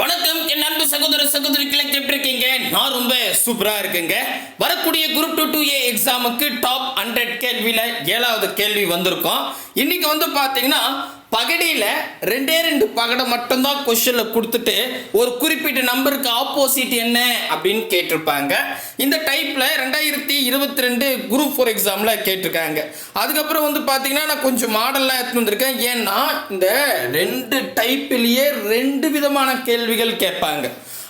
வணக்கம். என் அன்பு சகோதர சகோதரிகளை எப்படி இருக்கீங்க நான் ரொம்ப சூப்பரா இருக்குங்க. வரக்கூடிய குரூப் டூ டூ ஏ எக்ஸாமுக்கு டாப் ஹண்ட்ரட் கேள்வியில ஏழாவது கேள்வி வந்திருக்கோம். இன்னைக்கு வந்து பாத்தீங்கன்னா பகடியில் ரெண்டே ரெண்டு பகடை மட்டும்தான் கொஷனில் கொடுத்துட்டு ஒரு குறிப்பிட்ட நம்பருக்கு ஆப்போசிட் என்ன அப்படின்னு கேட்டிருப்பாங்க. இந்த டைப்பில் ரெண்டாயிரத்தி இருபத்தி ரெண்டு குரூப் ஃபோர் எக்ஸாமில் கேட்டிருக்காங்க. அதுக்கப்புறம் வந்து பார்த்தீங்கன்னா நான் கொஞ்சம் மாடல்லாம் எடுத்து வந்திருக்கேன். ஏன்னா இந்த ரெண்டு டைப்பிலேயே ரெண்டு விதமான கேள்விகள் கேட்பாங்க.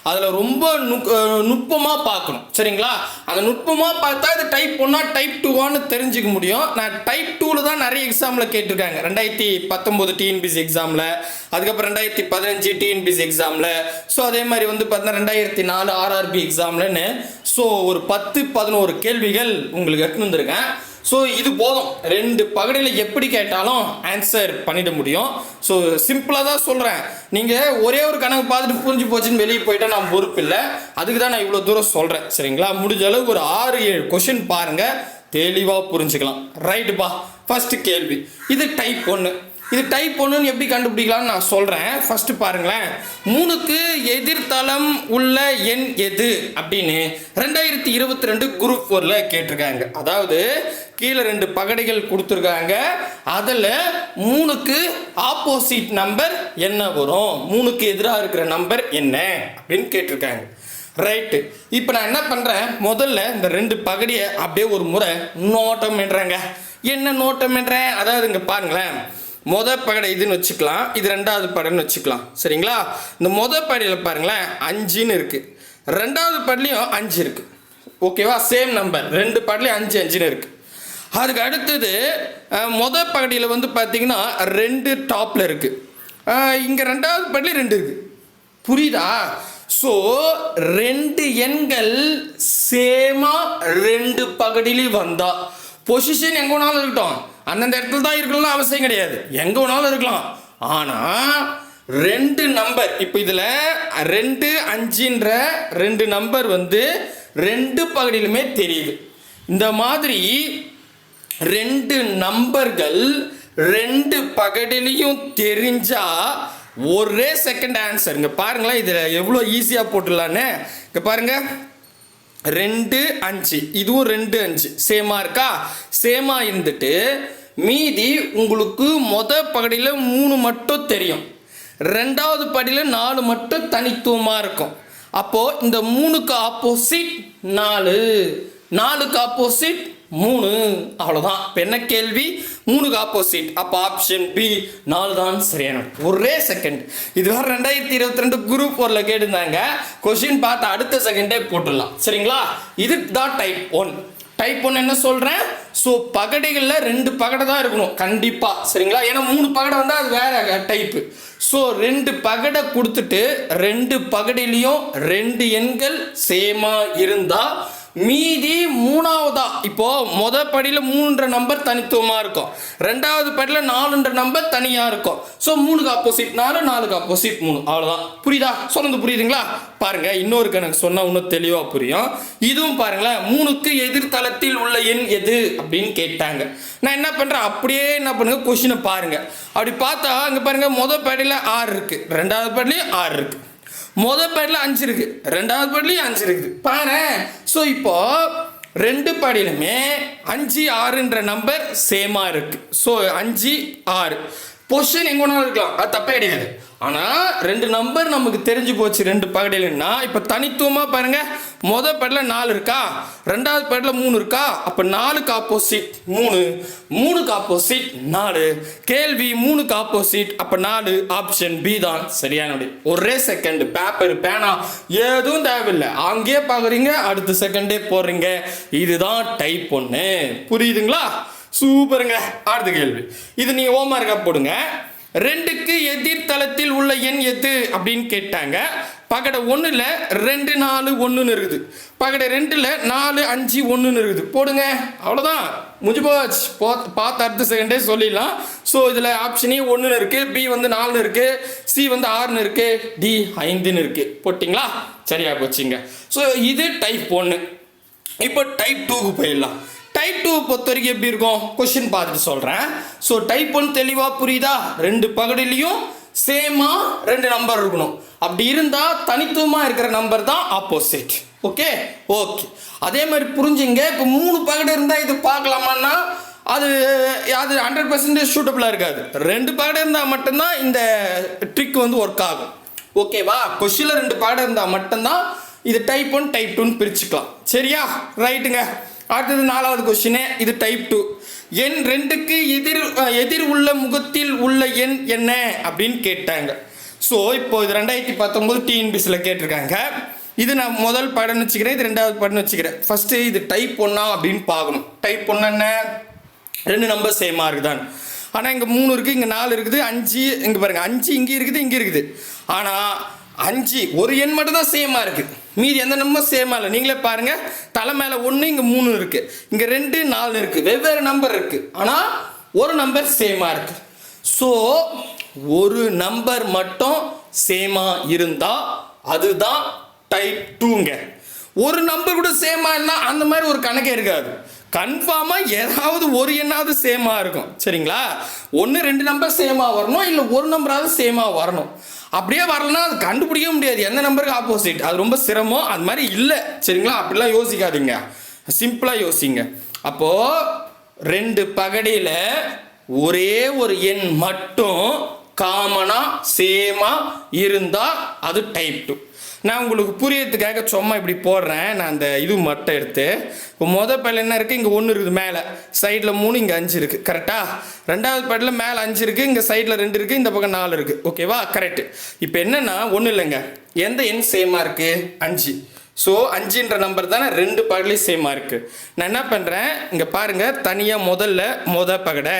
அதில் ரொம்ப நுக் நுட்பமாக பார்க்கணும். சரிங்களா? அந்த நுட்பமாக பார்த்தா இது டைப் ஒன்னா டைப் டூவான்னு தெரிஞ்சுக்க முடியும். நான் டைப் டூவில் தான் நிறைய எக்ஸாமில் கேட்டிருக்காங்க. ரெண்டாயிரத்தி பத்தொம்போது டிஎன்பிசி எக்ஸாமில் அதுக்கப்புறம் ரெண்டாயிரத்தி பதினஞ்சு டிஎன்பிசி எக்ஸாமில் ஸோ அதே மாதிரி வந்து பார்த்தீங்கன்னா ரெண்டாயிரத்தி நாலு ஆர்ஆர்பி எக்ஸாம்லன்னு ஸோ ஒரு பத்து பதினோரு கேள்விகள் உங்களுக்கு எடுத்துன்னு வந்திருக்கேன். ஸோ இது போதும். ரெண்டு பகுதியில் எப்படி கேட்டாலும் ஆன்சர் பண்ணிட முடியும். ஸோ சிம்பிளாக தான் சொல்கிறேன் நீங்கள் ஒரே ஒரு கணக்கு பார்த்துட்டு புரிஞ்சு போச்சுன்னு வெளியே போயிட்டால் நான் பொறுப்பு இல்லை. அதுக்கு தான் நான் இவ்வளோ தூரம் சொல்கிறேன் சரிங்களா? முடிஞ்ச அளவுக்கு ஒரு ஆறு ஏழு கொஷின் பாருங்கள் தெளிவாக புரிஞ்சுக்கலாம். ரைட்டுப்பா ஃபஸ்ட்டு கேள்வி. இது டைப் ஒன்று இது டைப் ஒன்றுன்னு எப்படி கண்டுபிடிக்கலாம்னு நான் சொல்கிறேன் ஃபஸ்ட்டு பாருங்களேன். மூணுக்கு எதிர்த்தளம் உள்ள எண் எது? அப்படின்னு ரெண்டாயிரத்தி இருபத்தி ரெண்டு குரூப் ஃபோரில் கேட்டிருக்காங்க. அதாவது கீழே ரெண்டு பகடைகள் கொடுத்துருக்காங்க. அதில் மூணுக்கு ஆப்போசிட் நம்பர் என்ன வரும்? மூணுக்கு எதிராக இருக்கிற நம்பர் என்ன? அப்படின்னு கேட்டிருக்காங்க. ரைட்டு இப்போ நான் என்ன பண்ணுறேன் முதல்ல இந்த ரெண்டு பகடியை அப்படியே ஒரு முறை நோட்டம் என்றேங்க. என்ன நோட்டம் என்றேன்? அதாவது இங்கே பாருங்களேன். மொத பகடை இதுன்னு வச்சுக்கலாம். இது ரெண்டாவது படைன்னு வச்சுக்கலாம். சரிங்களா? இந்த மொத படையில் பாருங்களேன் அஞ்சுன்னு இருக்குது ரெண்டாவது படலையும் அஞ்சு இருக்குது ஓகேவா? Same number. ரெண்டு படலையும் அஞ்சு அஞ்சுன்னு இருக்குது அதுக்கு அடுத்தது மொதல் மொத பகுதியில் வந்து பார்த்தீங்கன்னா ரெண்டு டாப்பில் இருக்குது இங்கே ரெண்டாவது பகுதியில் ரெண்டு இருக்குது புரியுதா? ஸோ ரெண்டு எண்கள் சேமாக ரெண்டு பகுதியிலையும் வந்தா. பொசிஷன் எங்கே வேணாலும் இருக்கட்டும். அந்தந்த இடத்துல தான் இருக்கணும்னு அவசியம் கிடையாது. எங்கே வேணாலும் இருக்கலாம். ஆனால் ரெண்டு நம்பர் இப்போ இதில் ரெண்டு அஞ்சுன்ற ரெண்டு நம்பர் வந்து ரெண்டு பகுதியிலுமே தெரியுது. இந்த மாதிரி ரெண்டு நம்பர்கள் ரெண்டு பகடிலையும் தெரிஞ்சால் ஒரே செகண்ட் ஆன்சருங்க பாருங்களேன் இதில் எவ்வளோ ஈஸியாக போட்டுடலான்னு. இங்கே பாருங்கள் ரெண்டு அஞ்சு. இதுவும் ரெண்டு அஞ்சு. சேமாக இருக்கா? சேமாக இருந்துட்டு மீதி உங்களுக்கு மொத பகுதியில் மூணு மட்டும் தெரியும். ரெண்டாவது படியில் நாலு மட்டும் தனித்துவமாக இருக்கும். அப்போது இந்த மூணுக்கு ஆப்போசிட் நாலு. நாலுக்கு ஆப்போசிட் மூணு. அவ்வளோதான் இப்போ என்ன கேள்வி? மூணுக்கு ஆப்போசிட் அப்போ ஆப்ஷன் பி நாலு தான் சரியான ஒரே செகண்ட் இதுவரை ரெண்டாயிரத்தி இருபத்தி ரெண்டு குரூப் ஃபோரில் கேட்டிருந்தாங்க. கொஷின் பார்த்து அடுத்த செகண்டே போட்டுடலாம். சரிங்களா? இது தான் டைப் ஒன் டைப் ஒன் என்ன சொல்கிறேன் ஸோ பகடைகளில் ரெண்டு பகடை தான் இருக்கணும். கண்டிப்பாக சரிங்களா? ஏன்னா மூணு பகடை வந்தால் அது வேற டைப்பு ஸோ ரெண்டு பகடை கொடுத்துட்டு ரெண்டு பகடிலையும் ரெண்டு எண்கள் சேமாக இருந்தால் மீதி மூணாவதா. இப்போ முத படியில் மூணுன்ற நம்பர் தனித்துவமாக இருக்கும். ரெண்டாவது படியில் நாலுன்ற நம்பர் தனியாக இருக்கும். ஸோ மூணுக்கு ஆப்போசிட் நாலு நாலுக்கு ஆப்போசிட் மூணு. அவ்வளோதான் புரியுதா? சொன்னது புரியுதுங்களா? பாருங்க இன்னொரு கணக்கு சொன்னால் இன்னும் தெளிவாக புரியும். இதுவும் பாருங்களேன் மூணுக்கு எதிர்த்தளத்தில் உள்ள எண் எது அப்படின்னு கேட்டாங்க. நான் என்ன பண்ணுறேன் அப்படியே என்ன பண்ணுங்க? கொஷினை பாருங்க. அப்படி பார்த்தா அங்கே பாருங்க முத படியில் ஆறு இருக்கு. ரெண்டாவது படிலையும் ஆறு இருக்குது மொதல் பாட்டில் அஞ்சு இருக்கு. ரெண்டாவது பேட்லேயும் அஞ்சு இருக்குது. பாரு. ஸோ இப்போ ரெண்டு பாடியிலுமே அஞ்சு ஆறுன்ற நம்பர் சேமாக இருக்கு. ஸோ அஞ்சு ஆறு. பொசிஷன் எங்கே வேணாலும் இருக்கலாம். அது தப்பே கிடையாது. ஆனால் ரெண்டு நம்பர் நமக்கு தெரிஞ்சு போச்சு ரெண்டு பகடையிலன்னா இப்போ தனித்துவமாக பாருங்க மொதல் பேடில் நாலு இருக்கா? ரெண்டாவது பேடில் மூணு இருக்கா? அப்போ நாலுக்கு ஆப்போசிட் மூணு. மூணுக்கு ஆப்போசிட் நாலு. கேள்வி மூணுக்கு ஆப்போசிட் அப்போ நாலு. ஆப்ஷன் பி தான். சரியான ஒரே செகண்ட் பேப்பர் பேனா எதுவும் தேவையில்லை. அங்கேயே பார்க்குறீங்க அடுத்த செகண்டே போடுறீங்க. இதுதான் டைப் ஒன்று புரியுதுங்களா? சூப்பருங்க. அடுத்த கேள்வி. இது நீ ஓமார்க்கா போடுங்க. ரெண்டுக்கு எதிர்த்தளத்தில் உள்ள எண் எது அப்படின்னு கேட்டாங்க. பகடை ஒன்றில் ரெண்டு நாலு ஒன்றுன்னு இருக்குது. பகடை ரெண்டில் நாலு அஞ்சு ஒன்றுன்னு இருக்குது. போடுங்க. அவ்வளோதான் முடிஞ்சு போச்சு. போ பார்த்து அடுத்த செகண்டே சொல்லிடலாம். ஸோ இதில் ஆப்ஷனே ஒன்றுன்னு இருக்குது பி வந்து நாலுன்னு இருக்குது சி வந்து ஆறுன்னு இருக்குது டி ஐந்துன்னு இருக்குது போட்டிங்களா? சரியாக போச்சுங்க. ஸோ இது டைப் ஒன்று இப்போ டைப் டூக்கு போயிடலாம். டைப் டூ பொறுத்த வரைக்கும் எப்படி இருக்கும்? கொஸ்டின் பார்த்துட்டு சொல்கிறேன் ஸோ டைப் ஒன் தெளிவாக புரியுதா? ரெண்டு பகுதியிலையும் சேமாக ரெண்டு நம்பர் இருக்கணும். அப்படி இருந்தால் தனித்துவமாக இருக்கிற நம்பர் தான் ஆப்போசிட் ஓகே ஓகே அதே மாதிரி புரிஞ்சுங்க. இப்போ மூணு பகடு இருந்தால் இது பார்க்கலாமான்னா அது அது ஹண்ட்ரட் பர்சன்டேஜ் சூட்டபுளாக இருக்காது. ரெண்டு பகடு இருந்தால் மட்டும்தான் இந்த ட்ரிக் வந்து ஒர்க் ஆகும். ஓகேவா கொஷினில் ரெண்டு பகடு இருந்தால் மட்டும்தான் இது டைப் ஒன் டைப் டூன்னு பிரிச்சுக்கலாம். சரியா? ரைட்டுங்க அடுத்தது நாலாவது கொஸ்டின் இது டைப் டூ எண் ரெண்டுக்கு எதிர் எதிர் உள்ள முகத்தில் உள்ள எண் என்ன? அப்படின்னு கேட்டாங்க. ஸோ இப்போ இது ரெண்டாயிரத்தி பத்தொம்போது டிஎன்பிசியில் கேட்டிருக்காங்க. இது நான் முதல் படம் வச்சுக்கிறேன் இது ரெண்டாவது படம் வச்சுக்கிறேன். ஃபஸ்ட்டு இது டைப் ஒன்னா அப்படின்னு பார்க்கணும். டைப் ஒன்று என்ன? ரெண்டு நம்பர் சேமாக இருக்குதான். ஆனால் இங்கே மூணு இருக்குது இங்கே நாலு இருக்குது அஞ்சு இங்கே பாருங்கள் அஞ்சு இங்கே இருக்குது இங்கே இருக்குது. ஆனால் அஞ்சு ஒரு எண் மட்டும் தான் சேமாக இருக்குது மீதி எந்த நம்பர் சேமாக இல்லை. நீங்களே பாருங்கள் தலை மேலே ஒன்று இங்கே மூணு இருக்குது இங்கே ரெண்டு நாலு இருக்குது வெவ்வேறு நம்பர் இருக்குது ஆனால் ஒரு நம்பர் சேமாக இருக்குது ஸோ ஒரு நம்பர் மட்டும் சேமாக இருந்தால் அதுதான் டைப் டூங்க ஒரு நம்பர் கூட சேமாக இருந்தால் அந்த மாதிரி ஒரு கணக்கே இருக்காது. கன்ஃபார்மாக ஏதாவது ஒரு எண்ணாவது சேமாக இருக்கும். சரிங்களா? ஒன்று ரெண்டு நம்பர் சேமாக வரணும் இல்லை ஒரு நம்பராவது சேமாக வரணும். அப்படியே வரலன்னா அது கண்டுபிடிக்க முடியாது. எந்த நம்பருக்கு ஆப்போசிட் அது ரொம்ப சிரமம். அது மாதிரி இல்லை. சரிங்களா? அப்படிலாம் யோசிக்காதீங்க. சிம்பிளாக யோசிங்க. அப்போது ரெண்டு பகடியில் ஒரே ஒரு எண் மட்டும் காமனாக சேமாக இருந்தால் அது டைப் டூ நான் உங்களுக்கு புரியறதுக்காக சும்மா இப்படி போடுறேன். நான் அந்த இது மட்டும் எடுத்து இப்போ மொதல் பேடில் என்ன இருக்குது இங்கே ஒன்று இருக்குது மேலே. சைடில் மூணு இங்கே அஞ்சு இருக்குது கரெக்டாக ரெண்டாவது பேடில் மேலே அஞ்சு இருக்குது இங்கே சைடில் ரெண்டு இருக்குது இந்த பக்கம் நாலு இருக்குது ஓகேவா கரெக்ட் இப்போ என்னென்னா ஒன்றும் இல்லைங்க. எந்த எண் சேமாக இருக்குது அஞ்சு. ஸோ அஞ்சுன்ற நம்பர் தானே? ரெண்டு பகலையும் சேமாக இருக்குது நான் என்ன பண்ணுறேன் இங்கே பாருங்கள் தனியாக முதல்ல மொத பகடை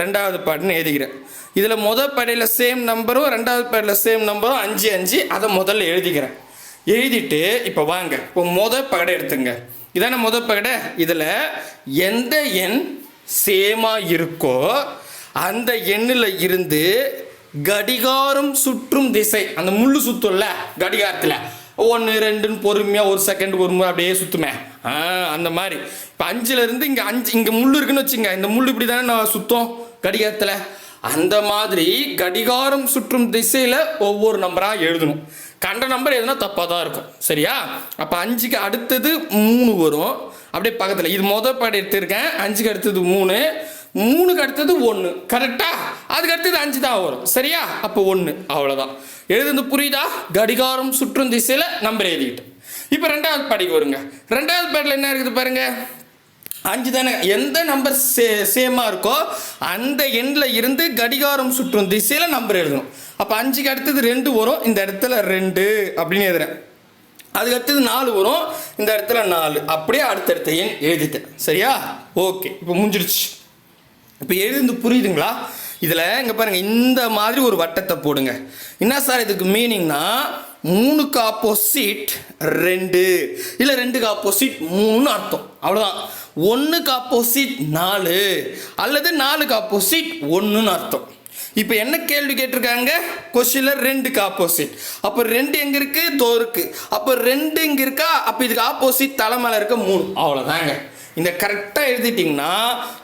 ரெண்டாவது பாடுன்னு எழுதிக்கிறேன். இதில் முத படையில் சேம் நம்பரும் ரெண்டாவது படையில் சேம் நம்பரும் அஞ்சு அஞ்சு அதை முதல்ல எழுதிக்கிறேன். எழுதிட்டு இப்போ வாங்க இப்போ முத பகடை எடுத்துங்க. இதானே முத பகடை? இதில் எந்த எண் சேமாக இருக்கோ அந்த எண்ணில் இருந்து கடிகாரம் சுற்றும் திசை அந்த முள்ளு சுத்தும்ல கடிகாரத்தில். ஒன்று ரெண்டுன்னு பொறுமையாக ஒரு செகண்ட் ஒரு முறை அப்படியே சுற்றுமே அந்த மாதிரி. இப்போ அஞ்சுலேருந்து இங்கே அஞ்சு இங்கே முள் இருக்குன்னு வச்சுங்க இந்த முள் இப்படி தானே நான் சுத்தம் கடிகாரத்தில். அந்த மாதிரி கடிகாரம் சுற்றும் திசையில் ஒவ்வொரு நம்பராக எழுதணும். கண்ட நம்பர் எதுனா தப்பாக தான் இருக்கும். சரியா? அப்போ அஞ்சுக்கு அடுத்தது மூணு வரும். அப்படியே பக்கத்தில். இது மொதல் பாடு எடுத்திருக்கேன். அஞ்சுக்கு அடுத்தது மூணு. மூணுக்கு அடுத்தது ஒன்று கரெக்டா அதுக்கு அடுத்தது அஞ்சு தான் வரும். சரியா? அப்போ ஒன்று அவ்வளோதான் எழுதுந்து புரியுதா? கடிகாரம் சுற்றும் திசையில் நம்பர் எழுதிக்கிட்டு. இப்போ ரெண்டாவது பாடிக்கு வருங்க. ரெண்டாவது பாட்டில் என்ன இருக்குது பாருங்கள் அஞ்சு தானே. எந்த நம்பர் சே சேமாக இருக்கோ அந்த எண்ணில் இருந்து கடிகாரம் சுற்றும் திசையில் நம்பர் எழுதணும். அப்போ அஞ்சுக்கு அடுத்தது ரெண்டு வரும். இந்த இடத்துல ரெண்டு அப்படின்னு எழுதுறேன். அதுக்கு அடுத்தது நாலு வரும். இந்த இடத்துல நாலு. அப்படியே அடுத்தடுத்த எண் எழுதிட்டேன். சரியா? ஓகே. இப்போ முடிஞ்சிருச்சு. இப்போ எழுதுந்து புரியுதுங்களா? இதில் இங்கே பாருங்கள் இந்த மாதிரி ஒரு வட்டத்தை போடுங்க. என்ன சார் இதுக்கு மீனிங்னா மூணுக்கு ஆப்போசிட் ரெண்டு. இல்லை ரெண்டுக்கு ஆப்போசிட் மூணுன்னு அர்த்தம். அவ்வளோதான் ஒன்றுக்கு ஆப்போசிட் நாலு. அல்லது நாலுக்கு ஆப்போசிட் ஒன்றுன்னு அர்த்தம். இப்போ என்ன கேள்வி கேட்டிருக்காங்க? கொஸ்டினில் ரெண்டுக்கு ஆப்போசிட் அப்போ ரெண்டு எங்கே இருக்குது தோ அப்போ ரெண்டு இங்கே இருக்கா? அப்போ இதுக்கு ஆப்போசிட் தலைமையில் இருக்க மூணு. அவ்வளோதாங்க இந்த கரெக்டாக எழுதிட்டிங்கன்னா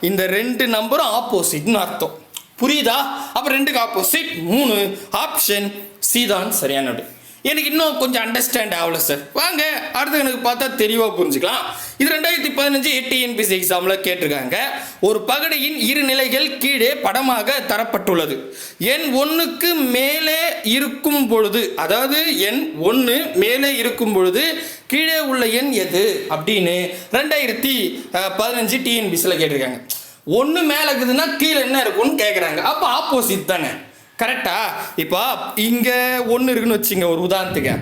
இந்த ரெண்டு நம்பரும் ஆப்போசிட்னு அர்த்தம். புரியுதா? அப்போ ரெண்டுக்கு ஆப்போசிட் மூணு. ஆப்ஷன் சி தான் சரியான விடை. எனக்கு இன்னும் கொஞ்சம் அண்டர்ஸ்டாண்ட் ஆகல சார் வாங்க அடுத்து எனக்கு பார்த்தா தெளிவாக புரிஞ்சுக்கலாம். இது ரெண்டாயிரத்தி பதினஞ்சு டிஎன்பிசி எக்ஸாமில் கேட்டிருக்காங்க. ஒரு பகடையின் இரு நிலைகள் கீழே படமாக தரப்பட்டுள்ளது. எண் ஒன்றுக்கு மேலே இருக்கும் பொழுது அதாவது எண் ஒன்று மேலே இருக்கும் பொழுது கீழே உள்ள எண் எது? அப்படின்னு ரெண்டாயிரத்தி பதினஞ்சு டிஎன்பிசியில் கேட்டிருக்காங்க. ஒன்று மேலே இருக்குதுன்னா கீழே என்ன இருக்கும்னு கேட்குறாங்க அப்போ ஆப்போசிட் தானே. கரெக்டா இப்போ இங்கே ஒன்று இருக்குன்னு வச்சுங்க ஒரு உதாரணத்துக்கு.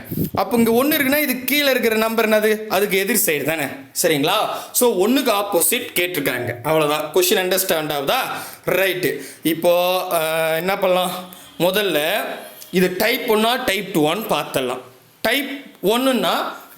அப்போ இங்கே ஒன்று இருக்குன்னா இது கீழே இருக்கிற நம்பர் என்னது? அதுக்கு எதிர் சைடு தானே. சரிங்களா? ஸோ ஒன்றுக்கு ஆப்போசிட் கேட்டிருக்காங்க. அவ்வளோதான் கொஷின் அண்டர்ஸ்டாண்ட் ஆகுதா? ரைட்டு இப்போ என்ன பண்ணலாம்? முதல்ல இது டைப் ஒன்னா டைப் டூ ஒன் பார்த்துடலாம். டைப் ஒன்றுன்னா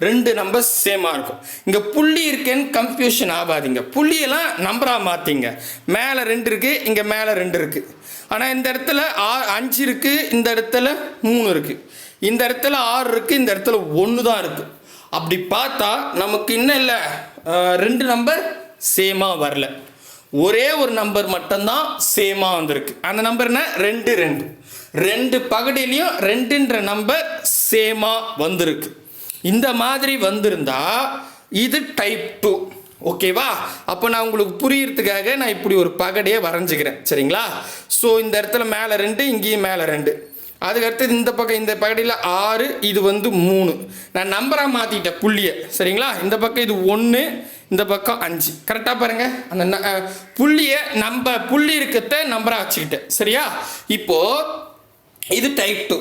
ரெண்டு நம்பர் சேமாக இருக்கும். இங்கே புள்ளி இருக்கேன்னு கன்ஃபியூஷன் ஆகாதீங்க. புள்ளியெல்லாம் நம்பராக மாற்றிங்க மேலே ரெண்டு இருக்குது இங்கே மேலே ரெண்டு இருக்குது ஆனால் இந்த இடத்துல ஆ அஞ்சு இருக்குது இந்த இடத்துல மூணு இருக்குது இந்த இடத்துல ஆறு இருக்குது இந்த இடத்துல ஒன்று தான் இருக்குது அப்படி பார்த்தா நமக்கு இன்னும் இல்லை. ரெண்டு நம்பர் சேமாக வரல. ஒரே ஒரு நம்பர் மட்டும்தான் சேமாக வந்திருக்கு. அந்த நம்பர்னா ரெண்டு ரெண்டு. ரெண்டு பகுதியிலையும் ரெண்டுன்ற நம்பர் சேமாக வந்திருக்கு. இந்த மாதிரி வந்திருந்தா இது டைப் டூ ஓகேவா? அப்போ நான் உங்களுக்கு புரியறதுக்காக நான் இப்படி ஒரு பகடையே வரைஞ்சிக்கிறேன். சரிங்களா? ஸோ இந்த இடத்துல மேலே ரெண்டு இங்கேயும் மேலே ரெண்டு. அதுக்கடுத்தது இந்த பக்கம் இந்த பகடியில் ஆறு இது வந்து மூணு. நான் நம்பராக மாற்றிட்டேன் புள்ளியை. சரிங்களா? இந்த பக்கம் இது ஒன்று இந்த பக்கம் அஞ்சு. கரெக்டாக பாருங்கள் அந்த புள்ளியை நம்ம புள்ளி இருக்கத்தை நம்பராக வச்சுக்கிட்டேன். சரியா? இப்போது இது டைப் டூ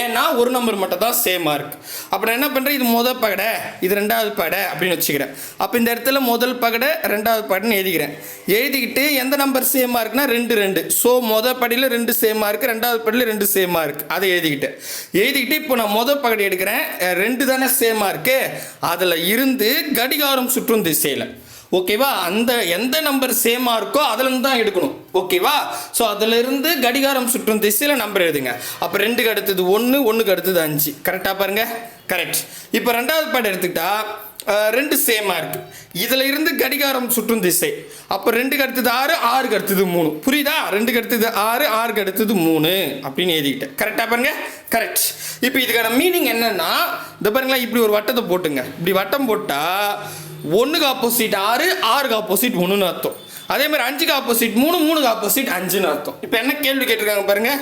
ஏன்னா ஒரு நம்பர் மட்டும் தான் சேமாக இருக்குது அப்புறம் என்ன பண்ணுறேன் இது முதல் பகடை இது ரெண்டாவது பகடை அப்படின்னு வச்சுக்கிறேன். அப்போ இந்த இடத்துல முதல் பகடை ரெண்டாவது பகடைன்னு எழுதிக்கிறேன். எழுதிக்கிட்டு எந்த நம்பர் சேமாக இருக்குன்னா ரெண்டு ரெண்டு. ஸோ முதல் படியில் ரெண்டு சேமாக இருக்குது ரெண்டாவது படியில் ரெண்டு சேமாக இருக்குது அதை எழுதிக்கிட்டேன் எழுதிக்கிட்டு இப்போ நான் முதல் பகடை எடுக்கிறேன். ரெண்டு தானே சேமாக இருக்குது அதில் இருந்து கடிகாரம் சுற்றும் திசையில். ஓகேவா அந்த எந்த நம்பர் சேமாக இருக்கோ அதுலேருந்து தான் எடுக்கணும். ஓகேவா ஸோ அதிலிருந்து கடிகாரம் சுற்றும் திசையில் நம்பர் எழுதுங்க. அப்போ ரெண்டுக்கு அடுத்தது ஒன்று ஒன்றுக்கு அடுத்தது அஞ்சு. கரெக்டாக பாருங்க? கரெக்ட் இப்போ ரெண்டாவது பாடம் எடுத்துக்கிட்டா ரெண்டு சேமாக இருக்குது இதில் இருந்து கடிகாரம் சுற்றும் திசை. அப்போ ரெண்டுக்கு அடுத்தது ஆறு ஆறுக்கு அடுத்தது மூணு. புரியுதா? ரெண்டுக்கு அடுத்தது ஆறு ஆறுக்கு அடுத்தது மூணு. அப்படின்னு எழுதிக்கிட்டேன். கரெக்டாக பாருங்க? கரெக்ட் இப்போ இதுக்கான மீனிங் என்னன்னா இந்த பாருங்களேன் இப்படி ஒரு வட்டத்தை போட்டுங்க. இப்படி வட்டம் போட்டால் ஒன்றுக்கு ஆப்போசிட் ஆறு ஆறுக்கு ஆப்போசிட் ஒன்றுன்னு அர்த்தம். அதே மாதிரி அஞ்சுக்கு ஆப்போசிட் மூணு மூணுக்கு ஆப்போசிட் அஞ்சுன்னு அர்த்தம். இப்போ என்ன கேள்வி கேட்டிருக்காங்க பாருங்கள்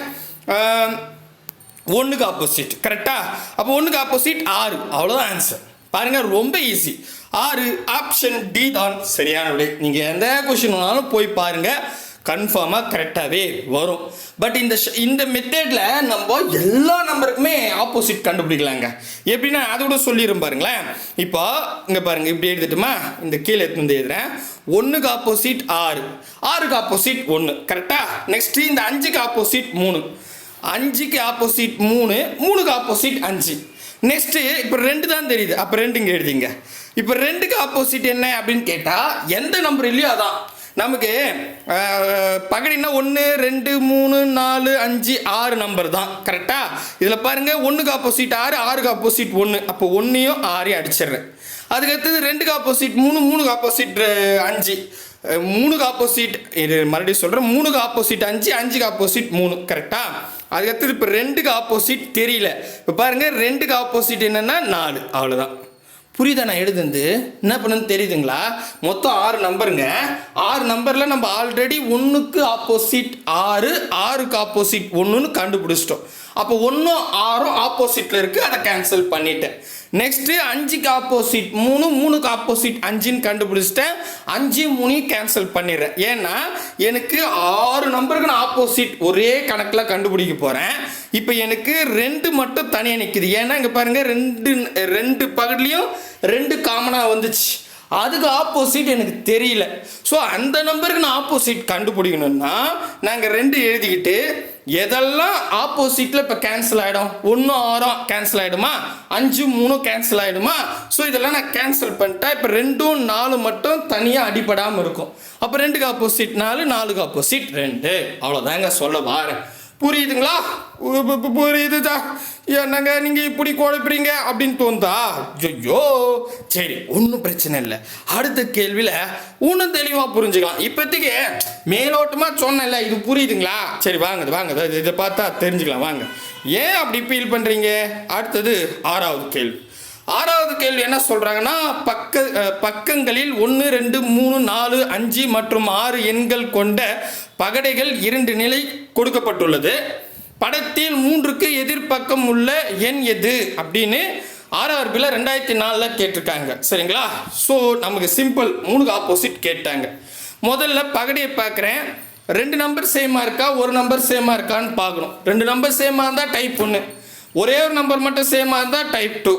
ஒன்றுக்கு ஆப்போசிட் கரெக்டாக அப்போ ஒன்றுக்கு ஆப்போசிட் ஆறு. அவ்வளோதான் ஆன்சர் பாருங்கள் ரொம்ப ஈஸி ஆறு ஆப்ஷன் டி தான் சரியான விடை. நீங்கள் எந்த கொஷின் வேணாலும் போய் பாருங்கள் கன்ஃபார்மாக கரெக்டாகவே வரும். பட் இந்த இந்த மெத்தேடில் நம்ம எல்லா நம்பருக்குமே ஆப்போசிட் கண்டுபிடிக்கலாங்க. எப்படின்னா அதை சொல்லிடும் பாருங்களேன். இப்போ இங்கே பாருங்கள் இப்படி எழுதிட்டுமா? இந்த கீழே எடுத்து வந்து எழுதுறேன். ஒன்றுக்கு ஆப்போசிட் ஆறு. ஆறுக்கு ஆப்போசிட் ஒன்று கரெக்டாக நெக்ஸ்ட்டு இந்த அஞ்சுக்கு ஆப்போசிட் மூணு. அஞ்சுக்கு ஆப்போசிட் மூணு மூணுக்கு ஆப்போசிட் அஞ்சு. நெக்ஸ்ட்டு இப்போ ரெண்டு தான் தெரியுது. அப்போ ரெண்டு இங்கே எழுதிங்க. இப்போ ரெண்டுக்கு ஆப்போசிட் என்ன அப்படின்னு கேட்டால் எந்த நம்பர் இல்லையோ அதான். நமக்கு பகடினா பகடின்னா ஒன்று ரெண்டு மூணு நாலு அஞ்சு ஆறு நம்பர் தான். கரெக்டாக இதில் பாருங்கள் ஒன்றுக்கு ஆப்போசிட் ஆறு ஆறுக்கு ஆப்போசிட் ஒன்று அப்போ ஒன்றையும் ஆறையும் அடிச்சிடுறேன். அதுக்கடுத்தது ரெண்டுக்கு ஆப்போசிட் மூணு மூணுக்கு ஆப்போசிட் அஞ்சு. மூணுக்கு ஆப்போசிட் இது மறுபடியும் சொல்கிறேன் மூணுக்கு ஆப்போசிட் அஞ்சு அஞ்சுக்கு ஆப்போசிட் மூணு. கரெக்டா அதுக்கடுத்தது இப்போ ரெண்டுக்கு ஆப்போசிட் தெரியல. இப்போ பாருங்கள் ரெண்டுக்கு ஆப்போசிட் என்னென்னா நாலு. அவ்வளோதான் புரியுதா நான் எழுதுந்து என்ன பண்ணுன்னு தெரியுதுங்களா? மொத்தம் ஆறு நம்பருங்க. ஆறு நம்பரில் நம்ம ஆல்ரெடி ஒன்றுக்கு ஆப்போசிட் ஆறு ஆறுக்கு ஆப்போசிட் ஒன்றுன்னு கண்டுபிடிச்சிட்டோம். அப்போ ஒன்றும் ஆறும் ஆப்போசிட்டில் இருக்குது அதை கேன்சல் பண்ணிட்டேன். நெக்ஸ்ட்டு அஞ்சுக்கு ஆப்போசிட் மூணு மூணுக்கு ஆப்போசிட் அஞ்சுன்னு கண்டுபிடிச்சிட்டேன். அஞ்சு மூணையும் கேன்சல் பண்ணிடுறேன். ஏன்னா எனக்கு ஆறு நம்பருக்கு நான் ஆப்போசிட் ஒரே கணக்கில் கண்டுபிடிக்க போகிறேன் இப்போ எனக்கு ரெண்டு மட்டும் தனியாக நிற்கிது ஏன்னா இங்கே பாருங்கள் ரெண்டு ரெண்டு பகுதிலையும் ரெண்டு காமனாக வந்துச்சு. அதுக்கு ஆப்போசிட் எனக்கு தெரியல. ஸோ அந்த நம்பருக்கு நான் ஆப்போசிட் கண்டுபிடிக்கணும்னா நாங்கள் ரெண்டு எழுதிக்கிட்டு எதெல்லாம் ஆப்போசிட்டில் இப்போ கேன்சல் ஆகிடும் ஒன்று ஆறும் கேன்சல் ஆகிடுமா அஞ்சு மூணும் கேன்சல் ஆகிடுமா ஸோ இதெல்லாம் நான் கேன்சல் பண்ணிட்டேன் இப்போ ரெண்டும் நாலு மட்டும் தனியாக அடிபடாமல் இருக்கும். அப்போ ரெண்டுக்கு ஆப்போசிட் நாலு நாலுக்கு ஆப்போசிட் ரெண்டு. அவ்வளோதாங்க சொல்ல வாரேன். புரியுதுங்களா? புரியுதுதா என்னங்க நீங்கள் இப்படி குழப்பிறீங்க அப்படின்னு தோணுதா? ஐயோ சரி ஒன்றும் பிரச்சனை இல்லை. அடுத்த கேள்வியில் இன்னும் தெளிவாக புரிஞ்சுக்கலாம். இப்போதைக்கு மேலோட்டமாக சொன்னல இது புரியுதுங்களா? சரி வாங்க இது வாங்க. இதை பார்த்தா தெரிஞ்சுக்கலாம். வாங்க. ஏன் அப்படி ஃபீல் பண்ணுறீங்க அடுத்தது ஆறாவது கேள்வி. ஆறாவது கேள்வி என்ன சொல்கிறாங்கன்னா பக்க பக்கங்களில் ஒன்று ரெண்டு மூணு நாலு அஞ்சு மற்றும் ஆறு எண்கள் கொண்ட பகடைகள் இரண்டு நிலை கொடுக்கப்பட்டுள்ளது. படத்தில் மூன்றுக்கு எதிர்ப்பக்கம் உள்ள எண் எது அப்படின்னு ஆறாவது பிள்ளை ரெண்டாயிரத்தி நாலில் கேட்டிருக்காங்க. சரிங்களா? ஸோ நமக்கு சிம்பிள் மூணுக்கு ஆப்போசிட் கேட்டாங்க. முதல்ல பகடையை பார்க்குறேன். ரெண்டு நம்பர் சேமாக இருக்கா? ஒரு நம்பர் சேமாக இருக்கான்னு பார்க்கணும். ரெண்டு நம்பர் சேமாக இருந்தால் டைப் ஒன்று ஒரே ஒரு நம்பர் மட்டும் சேமாக இருந்தால் டைப் டூ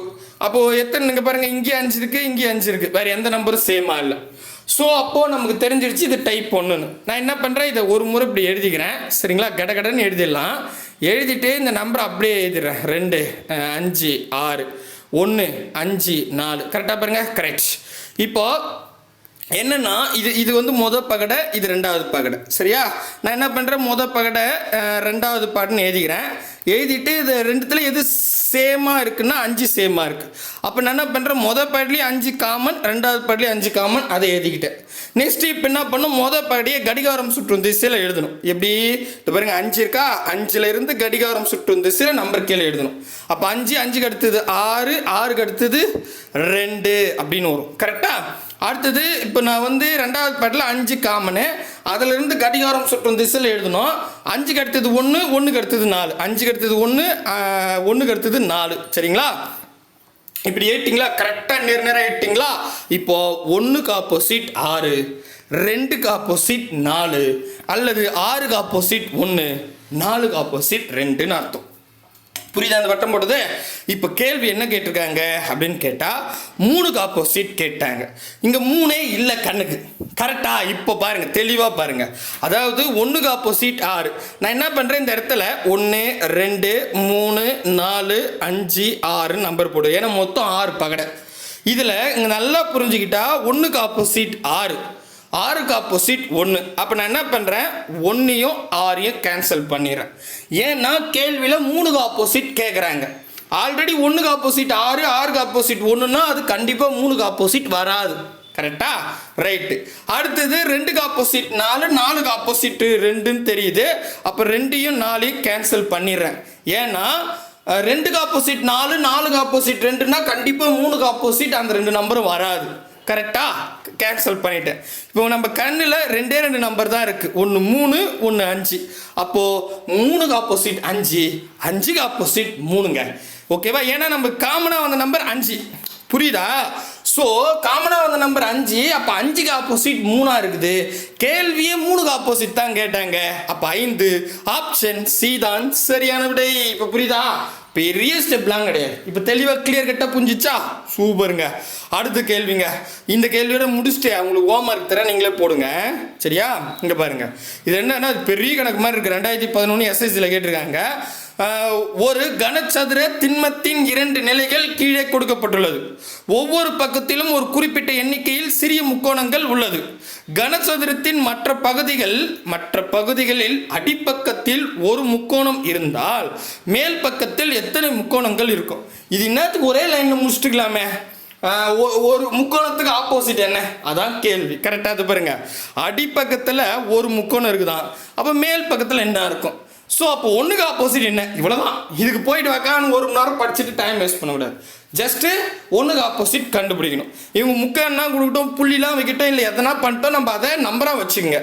அப்போது எத்தனை நீங்கள் பாருங்கள் இங்கே அஞ்சு இருக்குது இங்கே அஞ்சு இருக்குது வேறு எந்த நம்பரும் சேமாக இல்லை. ஸோ அப்போது நமக்கு தெரிஞ்சிருச்சு இது டைப் ஒன்றுன்னு நான் என்ன பண்ணுறேன் இதை ஒரு முறை இப்படி எழுதிக்கிறேன். சரிங்களா? கட கடன்னு எழுதிடலாம். எழுதிட்டு இந்த நம்பரை அப்படியே எழுதிடுறேன். ரெண்டு அஞ்சு ஆறு. ஒன்று அஞ்சு நாலு. கரெக்டாக பாருங்கள் கரெக்ட் இப்போது என்னன்னா இது இது வந்து முத பகடை இது ரெண்டாவது பகடை. சரியா? நான் என்ன பண்ணுறேன் முத பகடை ரெண்டாவது பாட்டுன்னு எழுதிக்கிறேன். எழுதிட்டு இது ரெண்டுத்துல எது சேமாக இருக்குன்னா அஞ்சு சேமாக இருக்குது அப்போ நான் என்ன பண்ணுறேன் மொதல் படிலேயே அஞ்சு காமன் ரெண்டாவது படிலேயே அஞ்சு காமன் அதை எழுதிக்கிட்டேன். நெக்ஸ்ட் இப்போ என்ன பண்ணும்? மொதல் படியே கடிகாரம் சுற்றும் திசையில் எழுதணும். எப்படி? இப்போ பாருங்க அஞ்சு இருக்கா? அஞ்சில் இருந்து கடிகாரம் சுற்றும் திசையில் நம்பர் கீழே எழுதணும். அப்போ அஞ்சு அஞ்சுக்கு அடுத்தது ஆறு ஆறுக்கு அடுத்தது ரெண்டு அப்படின்னு வரும். கரெக்டாக அடுத்தது இப்போ நான் வந்து ரெண்டாவது பாட்டில் அஞ்சு காமனு அதிலிருந்து கடிகாரம் சுற்றும் திசையில் எழுதணும். அஞ்சுக்கு அடுத்தது ஒன்று ஒன்றுக்கு அடுத்தது நாலு. அஞ்சுக்கு அடுத்தது ஒன்று ஒன்றுக்கு அடுத்தது நாலு. சரிங்களா? இப்படி ஏட்டிங்களா கரெக்டாக நேர் நேரம் ஏட்டிங்களா இப்போ ஒன்றுக்கு ஆப்போசிட் ஆறு ரெண்டுக்கு ஆப்போசிட் நாலு அல்லது ஆறுக்கு ஆப்போசிட் ஒன்று நாலுக்கு ஆப்போசிட் ரெண்டுன்னு அர்த்தம். புரியுதா அந்த வட்டம் போடுது இப்போ கேள்வி என்ன கேட்டிருக்காங்க அப்படின்னு கேட்டால் மூணுக்கு ஆப்போசிட் கேட்டாங்க. இங்கே மூணே இல்லை கண்ணுக்கு. கரெக்டாக இப்போ பாருங்கள் தெளிவாக பாருங்கள் அதாவது ஒன்றுக்கு ஆப்போசிட் ஆறு. நான் என்ன பண்ணுறேன் இந்த இடத்துல? ஒன்று ரெண்டு மூணு நாலு அஞ்சு ஆறு நம்பர் போடுவேன் ஏன்னா மொத்தம் ஆறு பகடை. இதில் இங்கே நல்லா புரிஞ்சுக்கிட்டா ஒன்றுக்கு ஆப்போசிட் ஆறு. ஆறுக்கு ஆப்போசிட் ஒன்று அப்போ நான் என்ன பண்ணுறேன் ஒன்றையும் ஆறையும் கேன்சல் பண்ணிடுறேன். ஏன்னா கேள்வியில் மூணுக்கு ஆப்போசிட் கேட்குறாங்க ஆல்ரெடி ஒன்றுக்கு ஆப்போசிட் ஆறு ஆறுக்கு ஆப்போசிட் ஒன்றுன்னா அது கண்டிப்பாக மூணுக்கு ஆப்போசிட் வராது. கரெக்டா ரைட்டு அடுத்தது ரெண்டுக்கு ஆப்போசிட் நாலு நாலுக்கு ஆப்போசிட்டு ரெண்டுன்னு தெரியுது. அப்போ ரெண்டையும் நாலையும் கேன்சல் பண்ணிடுறேன். ஏன்னா ரெண்டுக்கு ஆப்போசிட் நாலு நாலுக்கு ஆப்போசிட் ரெண்டுன்னா கண்டிப்பாக மூணுக்கு ஆப்போசிட் அந்த ரெண்டு நம்பரும் வராது. கரெக்டாக கேன்சல் பண்ணிட்டேன். இப்போ நம்ம கண்ணில் ரெண்டே ரெண்டு நம்பர் தான் இருக்குது ஒன்று மூணு ஒன்று அஞ்சு. அப்போது மூணுக்கு ஆப்போசிட் அஞ்சு. அஞ்சுக்கு ஆப்போசிட் மூணுங்க. ஓகேவா ஏன்னா நம்ம காமனாக வந்த நம்பர் அஞ்சு. புரியுதா? ஸோ காமனாக வந்த நம்பர் அஞ்சு அப்போ அஞ்சுக்கு ஆப்போசிட் மூணாக இருக்குது. கேள்வியே மூணுக்கு ஆப்போசிட் தான் கேட்டாங்க. அப்போ ஐந்து. ஆப்ஷன் சி தான் சரியான விடை. இப்போ புரியுதா? பெரிய ஸ்டெப்லாம் கிடையாது. இப்போ தெளிவாக கிளியர் கட்டாக புரிஞ்சிச்சா? சூப்பருங்க. அடுத்த கேள்விங்க. இந்த கேள்வியோட முடிச்சுட்டு அவங்களுக்கு ஹோம் ஒர்க் தரேன் நீங்களே போடுங்க. சரியா? இங்கே பாருங்க. இது என்னன்னா பெரிய கணக்கு மாதிரி இருக்குது ரெண்டாயிரத்தி பதினொன்று எஸ்எஸ்சியில் கேட்டிருக்காங்க. ஒரு கனச்சதுர திண்மத்தின் இரண்டு நிலைகள் கீழே கொடுக்கப்பட்டுள்ளது. ஒவ்வொரு பக்கத்திலும் ஒரு குறிப்பிட்ட எண்ணிக்கையில் சிறிய முக்கோணங்கள் உள்ளது. கனசதுரத்தின் மற்ற பகுதிகள் மற்ற பகுதிகளில் அடிப்பக்கத்தில் ஒரு முக்கோணம் இருந்தால் மேல் பக்கத்தில் எத்தனை முக்கோணங்கள் இருக்கும்? இது என்னத்துக்கு ஒரே லைனில் முடிச்சுட்டுக்கலாமே? ஒ- ஒரு முக்கோணத்துக்கு ஆப்போசிட் என்ன? அதான் கேள்வி. கரெக்டாக அது பாருங்க. அடிப்பக்கத்தில் ஒரு முக்கோணம் இருக்குதான். அப்போ மேல் பக்கத்தில் என்ன இருக்கும்? ஸோ அப்போ ஒன்றுக்கு ஆப்போசிட் என்ன? இவ்வளோதான் இதுக்கு போயிட்டு வைக்கான்னு ஒரு மணி நேரம் படிச்சுட்டு டைம் வேஸ்ட் பண்ணக்கூடாது ஜஸ்ட்டு ஒன்றுக்கு ஆப்போசிட் கண்டுபிடிக்கணும். இவங்க முக்கன்னா கொடுக்கட்டும் புள்ளிலாம் வைக்கட்டும் இல்லை எதனா பண்ணிட்டோம் நம்ம அதை நம்பராக வச்சுக்கோங்க.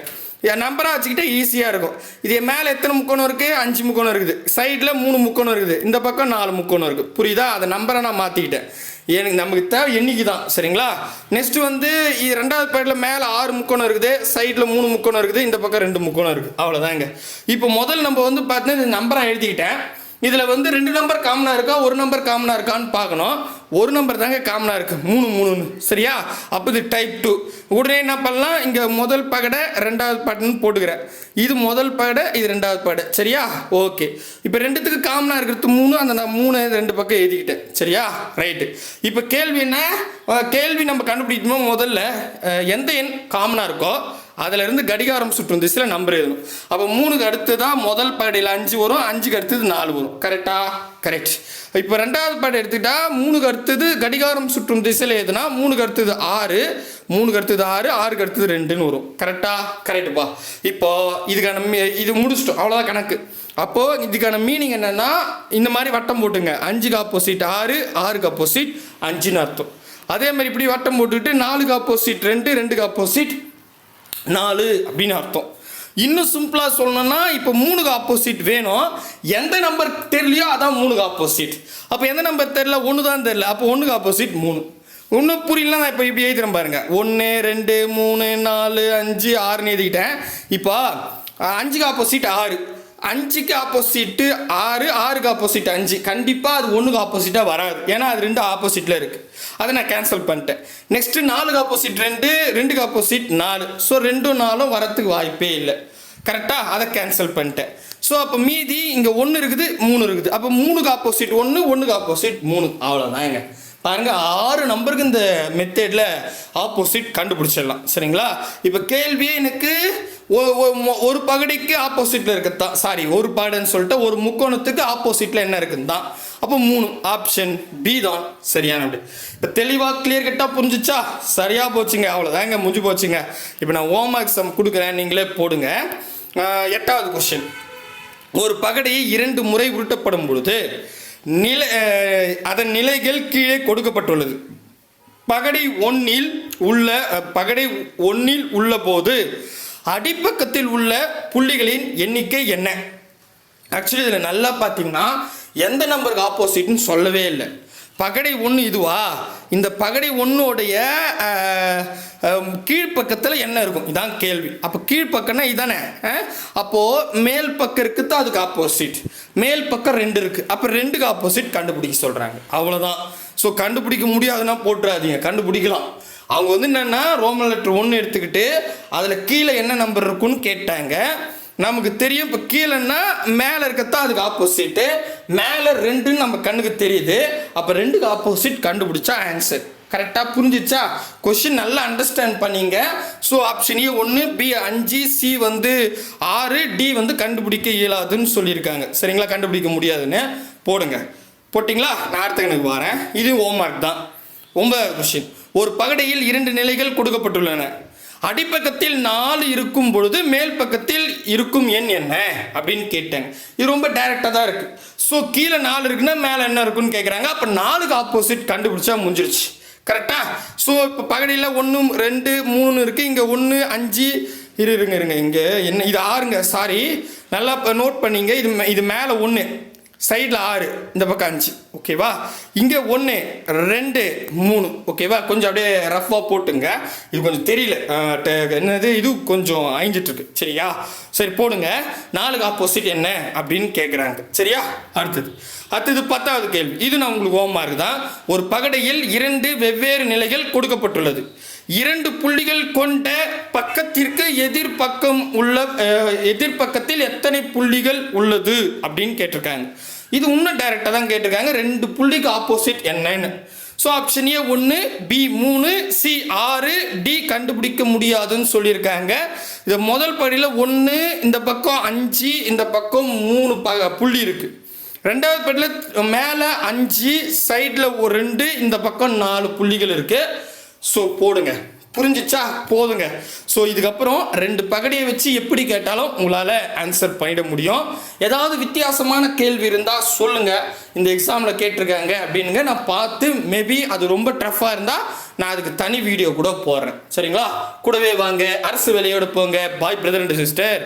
நம்பராக வச்சுக்கிட்டா ஈஸியாக இருக்கும். இது மேலே எத்தனை முக்கோணம் இருக்குது அஞ்சு முக்கோணம் இருக்குது. சைடில் மூணு முக்கோணம் இருக்குது. இந்த பக்கம் நாலு முக்கோணம் இருக்குது புரியுதா? அதை நம்பரை நான் மாற்றிக்கிட்டேன் எனக்கு நமக்கு தேவை எண்ணிக்கை தான் சரிங்களா? நெக்ஸ்ட் வந்து இது ரெண்டாவது பேட்டில் மேலே ஆறு முக்கோணம் இருக்குது. சைடில் மூணு முக்கோணம் இருக்குது. இந்த பக்கம் ரெண்டு முக்கோணம் இருக்குது அவ்வளோதாங்க இப்போ முதல் நம்ம வந்து பார்த்தீங்கன்னா இந்த நம்பரை எழுதிக்கிட்டேன். இதில் வந்து ரெண்டு நம்பர் காமனாக இருக்கா? ஒரு நம்பர் காமனாக இருக்கான்னு பார்க்கணும். ஒரு நம்பர் தாங்க காமனாக இருக்குது மூணு மூணுன்னு. சரியா? அப்போ இது டைப் டூ உடனே என்ன பண்ணலாம்? இங்கே முதல் பகடை ரெண்டாவது பாட்டுன்னு போட்டுக்கிறேன். இது முதல் பகடை இது ரெண்டாவது பகடை. சரியா? ஓகே. இப்போ ரெண்டுத்துக்கு காமனாக இருக்கிறது மூணு அந்த நான் மூணு ரெண்டு பக்கம் எழுதிக்கிட்டேன். சரியா? ரைட்டு இப்போ கேள்வி என்ன? கேள்வி நம்ம கண்டுபிடிக்கணுமோ முதல்ல எந்த எண் காமனாக இருக்கோ அதிலிருந்து கடிகாரம் சுற்றும் திசையில் நம்பர் எழுதணும். அப்போ மூணுக்கு அடுத்து தான் முதல் படையில் அஞ்சு வரும் அஞ்சுக்கு அடுத்தது நாலு வரும். கரெக்டா கரெக்ட் இப்போ ரெண்டாவது படை எடுத்துக்கிட்டா மூணுக்கு அடுத்தது கடிகாரம் சுற்றும் திசையில் எதுனா மூணுக்கு அடுத்தது ஆறு மூணுக்கு அடுத்தது ஆறு ஆறுக்கு அடுத்தது ரெண்டுன்னு வரும். கரெக்டா கரெக்டுப்பா இப்போ இதுக்கான மீ- இது முடிச்சிட்டோம். அவ்வளோதான் கணக்கு. அப்போது இதுக்கான மீனிங் என்னென்னா இந்த மாதிரி வட்டம் போட்டுங்க. அஞ்சுக்கு ஆப்போசிட் ஆறு ஆறுக்கு ஆப்போசிட் அஞ்சுன்னு அர்த்தம். அதே மாதிரி இப்படி வட்டம் போட்டுக்கிட்டு நாலுக்கு ஆப்போசிட் ரெண்டு ரெண்டுக்கு ஆப்போசிட் நாலு அப்படின்னு அர்த்தம். இன்னும் சிம்பிளாக சொல்லணும்னா இப்போ மூணுக்கு ஆப்போசிட் வேணும். எந்த நம்பர் தெரியலையோ அதான் மூணுக்கு ஆப்போசிட் அப்போ எந்த நம்பர் தெரியல? ஒன்று தான் தெரியல. அப்போ ஒன்றுக்கு ஆப்போசிட் மூணு. ஒன்றும் புரியல நான் இப்போ இப்படி எழுதுறேன் பாருங்கள் ஒன்று ரெண்டு மூணு நாலு அஞ்சு ஆறுன்னு எழுதிக்கிட்டேன். இப்போ அஞ்சுக்கு ஆப்போசிட் ஆறு. அஞ்சுக்கு ஆப்போசிட்டு ஆறு ஆறுக்கு ஆப்போசிட் அஞ்சு. கண்டிப்பாக அது ஒன்றுக்கு ஆப்போசிட்டாக வராது. ஏன்னா அது ரெண்டு ஆப்போசிட்டில் இருக்குது அதை நான் கேன்சல் பண்ணிட்டேன். நெக்ஸ்ட்டு நாலுக்கு ஆப்போசிட் ரெண்டு ரெண்டுக்கு ஆப்போசிட் நாலு. ஸோ ரெண்டும் நாலும் வரத்துக்கு வாய்ப்பே இல்லை. கரெக்டாக அதை கேன்சல் பண்ணிட்டேன். ஸோ அப்போ மீதி இங்கே ஒன்று இருக்குது மூணு இருக்குது. அப்போ மூணுக்கு ஆப்போசிட் ஒன்று ஒன்றுக்கு ஆப்போசிட் மூணு. அவ்வளோதாங்க பாருங்க ஆறு நம்பருக்கு இந்த மெத்தேடில் ஆப்போசிட் கண்டுபிடிச்சிடலாம். சரிங்களா? இப்போ கேள்வியே எனக்கு ஒரு பகடிக்கு ஆப்போசிட்டில் இருக்குதான் சாரி ஒரு பகடைன்னு சொல்லிட்டு ஒரு முக்கோணத்துக்கு ஆப்போசிட்டில் என்ன இருக்குன்னு தான் அப்போ மூணு ஆப்ஷன் பி தான். சரியான அப்படி இப்போ தெளிவாக கிளியர் கட்டாக புரிஞ்சுச்சா? சரியாக போச்சுங்க. அவ்வளோதாங்க முடிஞ்சு போச்சுங்க. இப்போ நான் ஹோம் எக்ஸாம் கொடுக்குறேன். நீங்களே போடுங்க. எட்டாவது கொஸ்டின் ஒரு பகடை இரண்டு முறை உருட்டப்படும் பொழுது நிலை அதன் நிலைகள் கீழே கொடுக்கப்பட்டுள்ளது. பகடை ஒன்னில் உள்ள பகடை ஒன்னில் உள்ள போது அடிப்பக்கத்தில் உள்ள புள்ளிகளின் எண்ணிக்கை என்ன? ஆக்சுவலி இதில் நல்லா பார்த்தீங்கன்னா எந்த நம்பருக்கு ஆப்போசிட்னு சொல்லவே இல்லை. பகடை ஒன்று இதுவா? இந்த பகடை ஒன்றுடைய கீழ்ப்பக்கத்தில் என்ன இருக்கும்? இதான் கேள்வி. அப்போ கீழ்ப்பக்கம்னா இதானே? அப்போது மேல் பக்கம் இருக்குது? தான் அதுக்கு ஆப்போசிட் மேல் பக்கம் ரெண்டு இருக்குது அப்போ ரெண்டுக்கு ஆப்போசிட் கண்டுபிடிக்க சொல்கிறாங்க அவ்வளோதான் ஸோ கண்டுபிடிக்க முடியாதுன்னா போட்டுறாதீங்க. கண்டுபிடிக்கலாம். அவங்க வந்து என்னென்னா ரோமன் லெட்டர் ஒன்று எடுத்துக்கிட்டு அதில் கீழே என்ன நம்பர் இருக்குன்னு கேட்டாங்க. நமக்கு தெரியும். இப்போ கீழேன்னா மேலே இருக்கத்தான் அதுக்கு ஆப்போசிட்டு மேலே ரெண்டுன்னு நம்ம கண்ணுக்கு தெரியுது. அப்போ ரெண்டுக்கு ஆப்போசிட் கண்டுபிடிச்சா ஆன்சர் கரெக்டாக புரிஞ்சிச்சா? கொஷின் நல்லா அண்டர்ஸ்டாண்ட் பண்ணிங்க. ஸோ ஆப்ஷன் ஏ ஒன்று பி அஞ்சு சி வந்து ஆறு டி வந்து கண்டுபிடிக்க இயலாதுன்னு சொல்லியிருக்காங்க. சரிங்களா? கண்டுபிடிக்க முடியாதுன்னு போடுங்க. போட்டிங்களா? நான் அடுத்த கணக்கு வரேன் இது ஹோம்ஒர்க் தான். ஒன்பதாவது கொஷின் ஒரு பகடையில் இரண்டு நிலைகள் கொடுக்கப்பட்டுள்ளன. அடிப்பக்கத்தில் நாலு இருக்கும் பொழுது மேல் பக்கத்தில் இருக்கும் எண் என்ன? அப்படின்னு கேட்டாங்க. இது ரொம்ப டைரக்டாக தான் இருக்கு. ஸோ கீழே நாலு இருக்குன்னா மேலே என்ன இருக்குன்னு கேட்குறாங்க அப்போ நாலுக்கு ஆப்போசிட் கண்டுபிடிச்சா முடிஞ்சிருச்சு. கரெக்டா ஸோ இப்போ பகடியில் ஒன்று ரெண்டு மூணு இருக்குது இங்கே ஒன்று அஞ்சு இரு இருங்க இருங்க. இங்கே என்ன இது ஆறுங்க. சாரி நல்லா இப்போ நோட் பண்ணிங்க. இது மே- இது மேலே ஒன்று சைடில் ஆறு இந்த பக்கம் அஞ்சு ஓகேவா? இங்கே ஒன்று ரெண்டு மூணு ஓகேவா? கொஞ்சம் அப்படியே ரஃப்பாக போட்டுங்க. இது கொஞ்சம் தெரியல. என்னது? இது கொஞ்சம் அழிஞ்சிட்ருக்கு சரியா? சரி போடுங்க. நாலுக்கு ஆப்போசிட் என்ன அப்படின்னு கேட்குறாங்க சரியா? அடுத்தது. அடுத்தது பத்தாவது கேள்வி. இது நான் உங்களுக்கு ஹோம்மார்க் தான். ஒரு பகடையில் இரண்டு வெவ்வேறு நிலைகள் கொடுக்கப்பட்டுள்ளது. இரண்டு புள்ளிகள் கொண்ட பக்கத்திற்கு எதிர்பக்கம் உள்ள எதிர்பக்கத்தில் எத்தனை புள்ளிகள் உள்ளது அப்படின்னு கேட்டிருக்காங்க. இது இன்னும் டைரெக்டாக தான் கேட்டிருக்காங்க. ரெண்டு புள்ளிக்கு ஆப்போசிட் என்னன்னு. ஸோ ஆப்ஷன் ஏ ஒன்று பி மூணு சி ஆறு டி கண்டுபிடிக்க முடியாதுன்னு சொல்லியிருக்காங்க. இது முதல் படியில் ஒன்று இந்த பக்கம் அஞ்சு இந்த பக்கம் மூணு ப புள்ளி இருக்குது ரெண்டாவது படியில் மேலே அஞ்சு சைடில் ஒரு ரெண்டு இந்த பக்கம் நாலு புள்ளிகள் இருக்குது ஸோ போடுங்க. புரிஞ்சிச்சா? போதுங்க. ஸோ இதுக்கப்புறம் ரெண்டு பகடியை வச்சு எப்படி கேட்டாலும் உங்களால் ஆன்சர் பண்ணிட முடியும். ஏதாவது வித்தியாசமான கேள்வி இருந்தால் சொல்லுங்கள் இந்த எக்ஸாமில் கேட்டிருக்காங்க அப்படின்னுங்க. நான் பார்த்து மேபி அது ரொம்ப டஃப்பாக இருந்தால் நான் அதுக்கு தனி வீடியோ கூட போடுறேன். சரிங்களா? கூடவே வாங்க. அரசு வேலையோடு போங்க. பாய் பிரதர் அண்ட் சிஸ்டர்